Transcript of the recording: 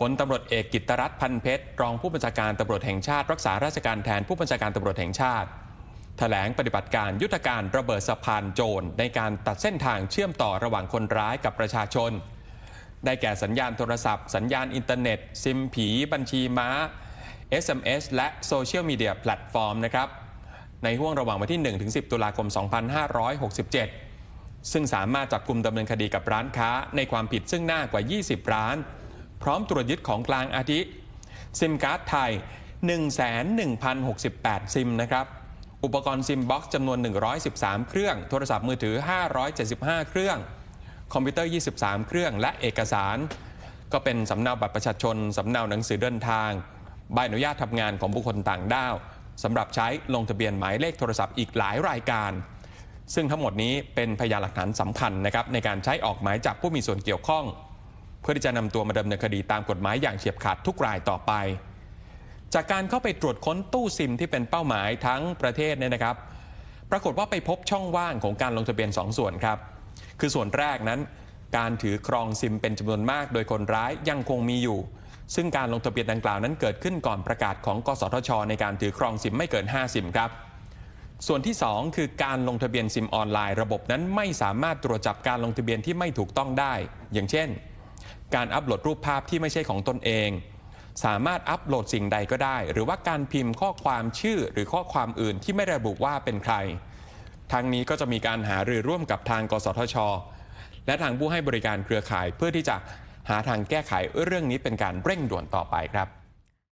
พลตำรวจเอกกิตรัฐพันเพชรรองผู้บัญชาการตำรวจแห่งชาติ รักษาราชการแทนผู้บัญชาการตำรวจแห่งชาติแถลงปฏิบัติการยุทธการระเบิดสะพานโจรในการตัดเส้นทางเชื่อมต่อระหว่างคนร้ายกับประชาชน ได้แก่สัญญาณโทรศัพท์ สัญญาณอินเทอร์เน็ต ซิมผี บัญชีม้า SMS และโซเชียลมีเดียแพลตฟอร์มนะครับในห่วงระหว่างวันที่ 1-10 ตุลาคม 2567 ซึ่งสามารถจับกลุ่มดำเนินคดีกับร้านค้าในความผิดซึ่งหน้ากว่า 20 ร้าน พร้อมตรวจยึดของกลางอาทิ ซิมการ์ดไทย 11,068 ซิมนะครับ อุปกรณ์ซิมบ็อกซ์จำนวน 113 เครื่อง โทรศัพท์มือถือ 575 เครื่อง คอมพิวเตอร์ 23 เครื่อง และเอกสาร ก็เป็นสำเนาบัตรประชาชน สำเนาหนังสือเดินทาง ใบอนุญาตทำงานของบุคคลต่างด้าวสำหรับใช้ลงทะเบียนหมายเลขโทรศัพท์อีกหลายรายการ ซึ่งทั้งหมดนี้เป็นพยานหลักฐานสำคัญนะครับในการใช้ออกหมายจับผู้มีส่วนเกี่ยวข้อง เพื่อที่จะนำตัวมาดำเนินคดีตามกฎหมายอย่างเฉียบขาดทุกรายต่อไป จากการเข้าไปตรวจค้นตู้ซิมที่เป็นเป้าหมายทั้งประเทศเนี่ยนะครับ ปรากฏว่าไปพบช่องว่างของการลงทะเบียน 2ส่วนครับ คือส่วนแรกนั้น การถือครองซิมเป็นจำนวนมาก โดยคนร้ายยังคงมีอยู่ ซึ่งการลงทะเบียนดังกล่าวนั้นเกิดขึ้นก่อนประกาศของ กสทช ในการถือครองซิมไม่เกิน5ซิมครับส่วนที่ 2 คือการลงทะเบียนซิมออนไลน์ระบบนั้นไม่สามารถตรวจจับการลงทะเบียนที่ไม่ถูกต้องได้ อย่างเช่น การอัปโหลดรูปภาพที่ไม่ใช่ของตนเอง สามารถอัปโหลดสิ่งใดก็ได้ หรือว่าการพิมพ์ข้อความชื่อหรือข้อความอื่นที่ไม่ระบุว่าเป็นใครทางนี้ก็จะมีการหารือร่วมกับทาง กสทช และทางผู้ให้บริการเครือข่ายเพื่อที่จะหาทางแก้ไขเรื่องนี้เป็นการเร่งด่วนต่อไปครับ